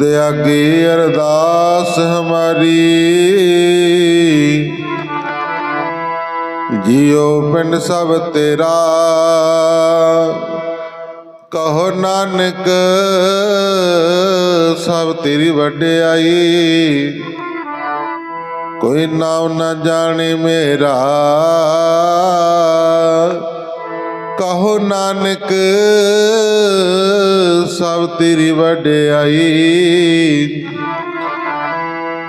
ਤੁਧ ਅੱਗੇ ਅਰਦਾਸ ਹਮਾਰੀ। ਜਿਉ ਪਿੰਡ ਸਭ ਤੇਰਾ। ਕਹੋ ਨਾਨਕ, ਸਭ ਤੇਰੀ ਵਡਿਆਈ। ਕੋਈ ਨਾਮ ਨਾ ਜਾਣੇ ਮੇਰਾ। ਕਹੋ ਨਾਨਕ, ਸਭ ਤੇਰੀ ਵਡਿਆਈ।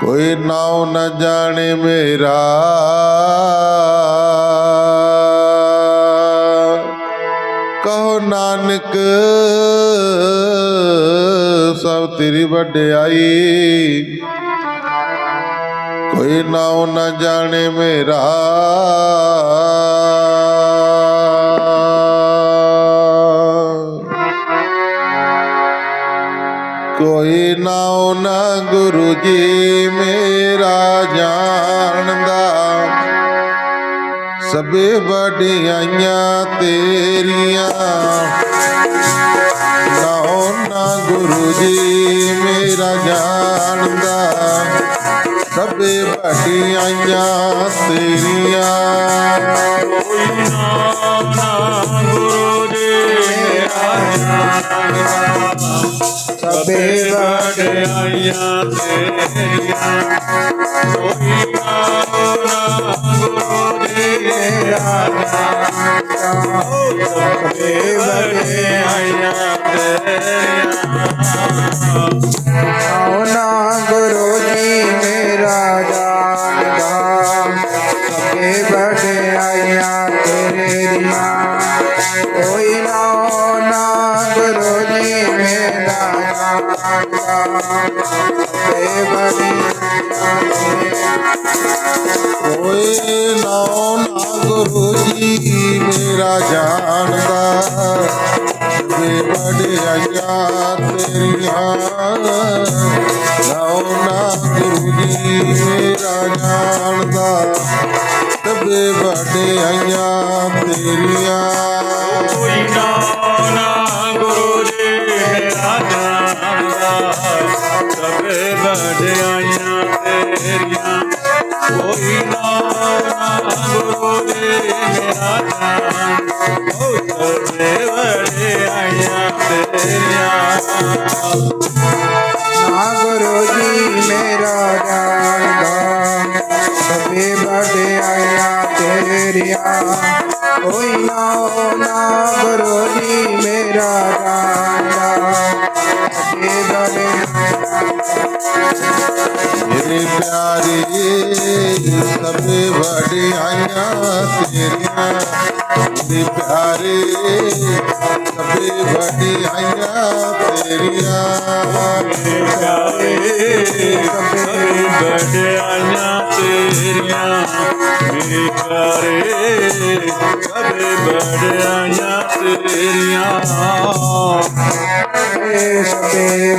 ਕੋਈ ਨਾਮ ਨਾ ਜਾਣੇ ਮੇਰਾ। ਕਹੋ ਨਾਨਕ, ਸਭ ਤੇਰੀ ਵਡਿਆਈ। ਕੋਈ ਨਾਮ ਨਾ ਜਾਣੇ ਮੇਰਾ। ਕੋਈ ਨਾਮ ਨਾ ਗੁਰੂ ਜੀ ਮੇਰਾ ਜਾਣਦਾ। ਸਭੇ ਵਡਿਆਈਆਂ ਤੇਰੀਆਂ। ਨਾਉ ਨਾ ਗੁਰੂ ਜੀ ਮੇਰਾ ਜਾਣਦਾ। ਸਭੇ ਵਡਿਆਈਆਂ ਤੇਰੀਆਂ। ਕੋਈ ਨਾਮ ਨਾ ਗੁਰੂ ਜੀ ਮੇਰਾ ਸਭੇ ਵਡਿਆਈਆਂ ਤੇਰੀਆਂ ਕੋਈ ਨਾਮ ਨਾ ਗੁਰੂ ਜੀ ਮੇਰਾ ਸਭੇ ਵਡਿਆਈਆਂ ਤੇਰੀਆਂ ਆਓ ਕੋਈ ਨਾਉ ਨਾ ਗੁਰੂ ਜੀ ਮੇਰਾ ਜਾਣਦਾ ਵੇ ਵਡਿਆਈਆਂ ਤੇਰੀਆਂ ਨਾਉ ਨਾ ਗੁਰੂ ਜੀ ਮੇਰਾ ਜਾਣਦਾ ਤਬੇ ਵਡਿਆਈਆਂ ਤੇਰੀਆਂ ਕੋਈ ਨਾਮ ਨਾ ਗੁਰੂ ਜੀ ਮੇਰਾ ਜਾਣਦਾ ਸਭੇ ਵਡਿਆਈਆਂ ਤੇਰੀਆਂ ਕੋਈ ਨਾਮ ਨਾ ਗੁਰੂ ਜੀ ਮੇਰਾ ਜਾਣਦਾ ਸਭੇ ਵਡਿਆਈਆਂ ਤੇਰੀਆਂ ਨਾ ਗੁਰੂ ਜੀ ਮੇਰਾ ਜਾਣਦਾ ਸਭੇ ਵਡਿਆਈਆਂ ਤੇਰੀਆਂ ਕੋਈ ਨਾ ਨਾ ਗੁਰੂ ਜੀ ਮੇਰਾ ਜਾਣਦਾ ਸਭੇ ਵਡਿਆਈਆਂ ਮੇਰੇ ਪਿਆਰੇ ਸਭੇ ਵਡਿਆਈਆਂ ਤੇਰੀਆਂ ਮੇਰੇ ਪਿਆਰੇ ਸਭੇ ਵਡਿਆਈਆਂ ਤੇਰੀਆਂ ਪਿਆਰੇ ਸਭੇ ਬੜਾਈਆਂ ਤੇਰੀਆਂ ਮੇਰੇ ਪਿਆਰੇ ਸਭੇ ਬੜਾਈਆਂ ਤੇਰੀਆਂ ਏ ਸਭੇ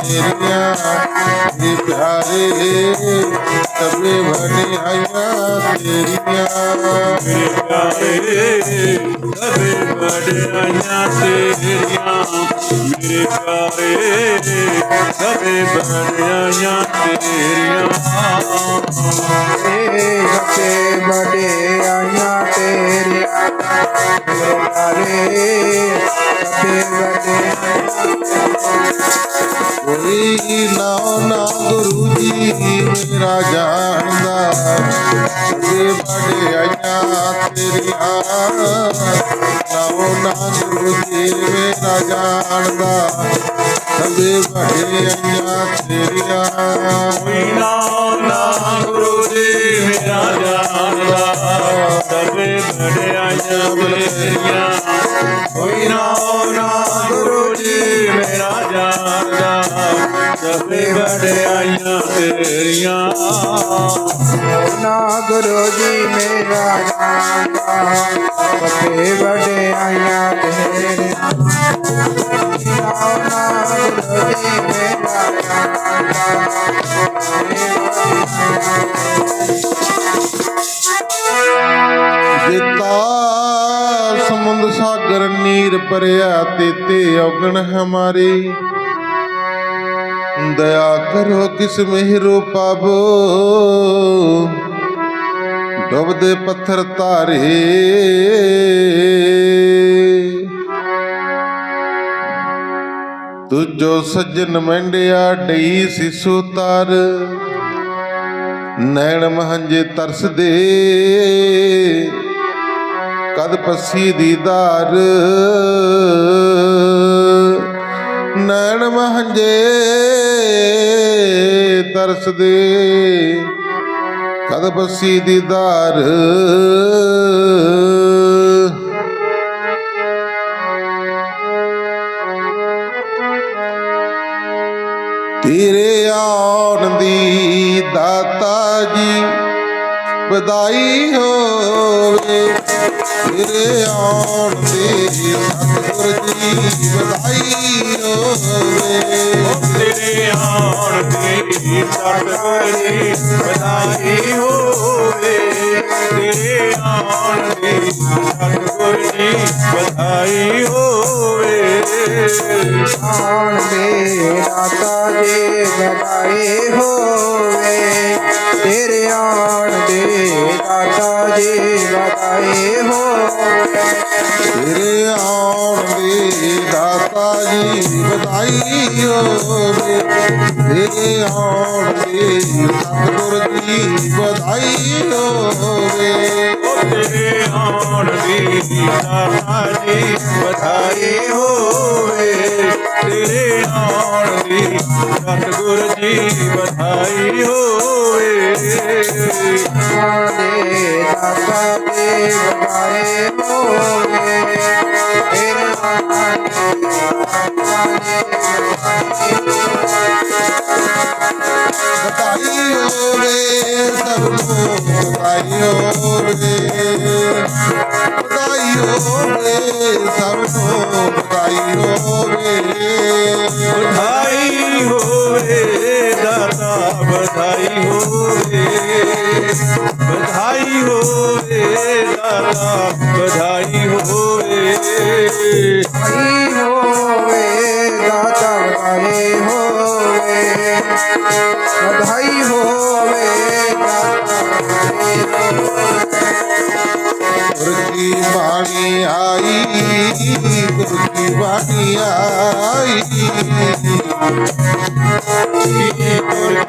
ਤੇਰੀਆਂ। ਮੇਰੇ ਪਿਆਰੇ ਸਭੇ ਵਡਿਆਈਆਂ ਤੇਰੀਆਂ ਮੇਰੇ ਪਿਆਰੇ ਸਭੇ ਬੜਾਈਆਂ ਤੇਰੀਆਂ ਮੇਰੇ ਪਿਆਰੇ ਸਭੇ ਬੜਾਈਆਂ ਤੇਰੀਆਂ ਏ ਸਭੇ ਵਡਿਆਈਆਂ ਤੇਰੀਆਂ ਪਿਆਰੇ ਸਭੇ ਵਡਿਆਈਆਂ ਕੋਈ ਨਾ ਨਾ ਗੁਰੂ ਜੀ ਮੇਰਾ ਜਾਣਦਾ ਸਭੇ ਵਡਿਆਈਆਂ ਤੇਰੀਆਂ ਨਾਉ ਨਾ ਗੁਰੂ ਜੀ ਮੇਰਾ ਜਾਣਦਾ ਸਭੇ ਵਡਿਆਈਆਂ ਤੇਰੀਆਂ ਕੋਈ ਨਾ ਨਾ ਗੁਰੂ ਜੀ ਮੇਰਾ ਜਾਣਦਾ। ਸਭੇ ਬੜਾਈਆਂ ਤੇਰੀਆਂ ਸਭੇ ਬੜਾਈਆਂ ਤੇਰੀਆਂ। ਨਾ ਗੁਰੂ ਜੀ ਮੇਰਾ ਜਾਣਦਾ ਸਭੇ ਵਡਿਆਈਆਂ ਤੇਰੀਆਂ। ਨਾ ਗੁਰੂ ਜੀ ਮੇਰਾ ਜਿਤਾ ਸਮੁੰਦ ਸਾਗਰ, ਨੀਰ ਭਰਿਆ ਤੇਤੇ ਔਗਣ ਹਮਾਰੇ। ਦਇਆ ਕਰੋ ਕਿਸ ਮਿਹਰੋ ਪਾਵੋ। ਡੁੱਬਦੇ ਪੱਥਰ ਤਾਰੇ ਤੁਜੋ ਸੱਜਣ ਮੰਡਿਆ ਡਈ ਸਿਸੂ ਤਰ। ਨੈਣ ਮਹੰਜੇ ਤਰਸਦੇ। ਕਦ ਪੱਸੀ ਦੀਦਾਰ ਨੈਣ ਮਹੰਜੇ ਤਰਸਦੇ। ਕਦ ਪੱਸੀ ਦੀਦਾਰ ਤੇਰੇ ਆਉਣ ਦੀ ਦਾਤਾ ਜੀ ਵਧਾਈ ਹੋਵੇ। ਤੇਰੇ ਆਉਣ ਦੀ ਸਤਿਗੁਰ ਜੀ ਵਧਾਈ ਹੋਵੇ ਤੇਰੇ ਆਉਣ ਦੀ ਸਤਿਗੁਰ ਜੀ ਵਧਾਈ ਹੋਵੇ। ਤੇਰੇ ਆਉਣ ਦੀ ਸਤਿਗੁਰ ਜੀ ਵਧਾਈ ਹੋਵੇ। ਆਣ ਦੇ ਦਾਤਾ ਦਾਤਾ ਜੀ ਵਧਾਈ ਹੋਵੇ ਤੇਰੇ ਆਉਣ ਦੀ ਸਤਿਗੁਰ ਜੀ ਵਧਾਈ ਹੋਵੇ। ਤੇਰੇ ਆਉਣ ਦੀ ਦਾਤਾ ਜੀ ਵਧਾਈ ਹੋਵੇ ਤੇਰੇ ਆਉਣ ਦੀ ਸਤਿਗੁਰ ਜੀ ਵਧਾਈ ਹੋਵੇ। ਆਣ ਦੇ ਦਾਤਾ ਜੀ ਵਧਾਈ ਹੋਵੇ। ਤੇਰੇ ਆਣ ਦੇ ਦਾਤਾ ਹੋਵੇ ਦਾਤਾ ਵਧਾਈ ਹੋਵੇ ਗੁਰ ਕੀ ਬਾਣੀ ਆਈ ਗੁਰ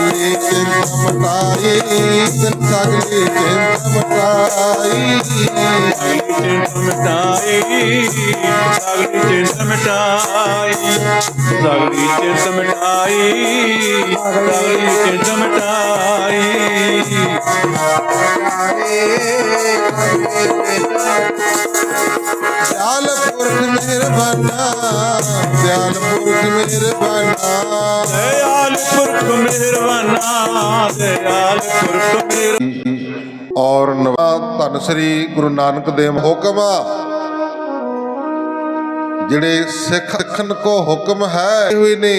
सगले चिंताई सगले चिंताई सगली चिंतमटाई सगली चिंतमटाई सगली चिंतमटाई जाल ਪੁਰਖ ਮਿਹਰਬਾਨਾ ਦਿਆਲ ਪੁਰਖ ਮਿਹਰਬਾਨਾ ਪੁਰਖ ਮਿਹਰਬਾਨਾ ਪੁਰਖ ਮਿਹਰ ਔਰ ਨਵਾ ਧੰਨ ਸ੍ਰੀ ਗੁਰੂ ਨਾਨਕ ਦੇਵ ਹੁਕਮ ਜਿਹੜੇ ਸਿੱਖ ਸਿੱਖਣ ਕੋ ਹੁਕਮ ਹੈ ਹੋਏ ਨੇ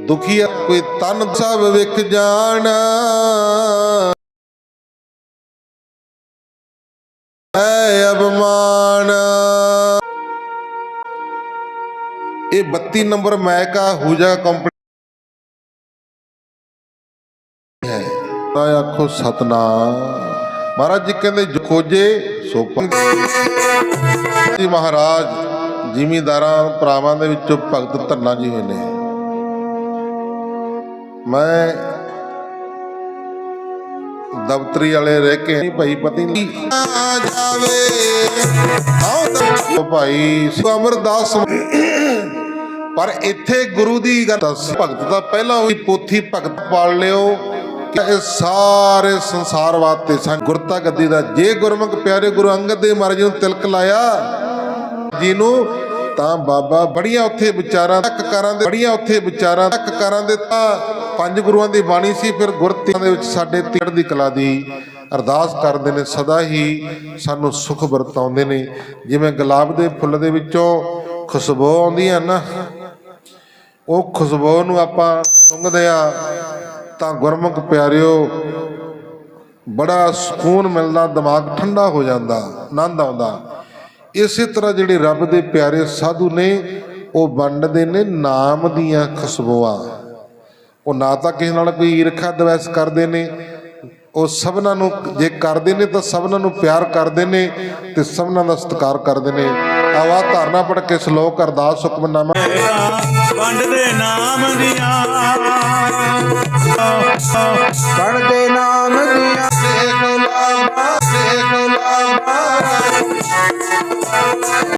ਦੁਖੀਆ ਕੋਈ ਤਨ ਸਭ ਵਿਖ ਜਾਣ। ਹੈ ਅਬਮਾਨ ਇਹ 32 ਨੰਬਰ ਮੈਕਾ ਹੂਜਾ ਕੰਪਨੀ ਹੈ। ਤਾਂ ਆਖੋ ਸਤਨਾਮ। ਮਹਾਰਾਜ ਜੀ ਕਹਿੰਦੇ, ਜੋ ਖੋਜੇ, ਸੋ ਜੀ ਮਹਾਰਾਜ, ਜ਼ਿਮੀਂਦਾਰਾਂ, ਭਰਾਵਾਂ ਦੇ ਵਿੱਚੋਂ ਭਗਤ ਧੰਨਾ ਜੀ ਹੋਏ ਨੇ। ਮੈਂ ਦਫ਼ਤਰੀ ਵਾਲੇ ਰਹਿ ਕੇ ਨਹੀਂ ਭਾਈ ਪਤੀ ਨਹੀਂ ਆ ਜਾਵੇ। ਆਓ ਭਾਈ ਅਮਰਦਾਸ ਪਰ ਇੱਥੇ ਗੁਰੂ ਦੀ ਗੱਲ ਦੱਸ, ਭਗਤ ਦਾ ਪਹਿਲਾਂ ਵੀ ਪੋਥੀ ਭਗਤ ਪਾਲ ਲਿਓ ਇਹ ਸਾਰੇ ਸੰਸਾਰ ਵਾਸਤੇ ਸਨ। ਗੁਰਤਾ ਗੱਦੀ ਦਾ ਜੇ ਗੁਰਮੁਖ ਪਿਆਰੇ ਗੁਰੂ ਅੰਗਦ ਦੇਵ ਮਹਾਰਾਜ ਨੂੰ ਤਿਲਕ ਲਾਇਆ ਜੀ ਨੂੰ, ਤਾਂ ਬਾਬਾ ਬੜੀਆਂ ਉੱਥੇ ਵਿਚਾਰਾਂ ਤੱਕ ਕਰਾਂ ਦੇ, ਬੜੀਆਂ ਉੱਥੇ ਵਿਚਾਰਾਂ ਤੱਕ ਕਰਾਂ ਦੇ ਤਾਂ ਪੰਜ ਗੁਰੂਆਂ ਦੀ ਬਾਣੀ ਸੀ, ਫਿਰ ਗੁਰਤਿਆਂ ਦੇ ਵਿੱਚ ਸਾਡੇ ਤੀੜ ਦੀ ਕਲਾ ਦੀ ਅਰਦਾਸ ਕਰਦੇ ਨੇ, ਸਦਾ ਹੀ ਸਾਨੂੰ ਸੁਖ ਵਰਤਾਉਂਦੇ ਨੇ। ਜਿਵੇਂ ਗੁਲਾਬ ਦੇ ਫੁੱਲ ਦੇ ਵਿੱਚੋਂ ਖੁਸ਼ਬੂ ਆਉਂਦੀ ਹੈ ਨਾ ਉਹ ਖੁਸ਼ਬੂ ਨੂੰ ਆਪਾਂ ਸੁੰਘਦੇ ਆ ਤਾਂ ਗੁਰਮੁਖ ਪਿਆਰਿਓ, ਬੜਾ ਸਕੂਨ ਮਿਲਦਾ, ਦਿਮਾਗ ਠੰਡਾ ਹੋ ਜਾਂਦਾ, ਆਨੰਦ ਆਉਂਦਾ। ਇਸੇ ਤਰ੍ਹਾਂ ਜਿਹੜੇ ਰੱਬ ਦੇ ਪਿਆਰੇ ਸਾਧੂ ਨੇ, ਉਹ ਵੰਡਦੇ ਨੇ ਨਾਮ ਦੀਆਂ ਖੁਸ਼ਬੂਆਂ। ਉਹ ਨਾ ਤਾਂ ਕਿਸੇ ਨਾਲ ਕੋਈ ਈਰਖਾ ਦਵੈਸ ਕਰਦੇ ਨੇ, ਉਹ ਸਭਨਾਂ ਨੂੰ ਜੇ ਕਰਦੇ ਨੇ ਤਾਂ ਸਭਨਾਂ ਨੂੰ ਪਿਆਰ ਕਰਦੇ ਨੇ ਤੇ ਸਭਨਾਂ ਦਾ ਸਤਿਕਾਰ ਕਰਦੇ ਨੇ। ਆਵਾ ਧਾਰਨਾ ਪੜ ਕੇ ਸ਼ਲੋਕ ਅਰਦਾਸ ਹੁਕਮਨਾਮਾ ਵੰਡ ਦੇ ਨਾਮ ਦੀਆਂ। ਪੜਦੇ ਨਾਮ ਦੀਆਂ। ਦੇਖ ਲਾਵਾ ਦੇਖ ਲਾਵਾ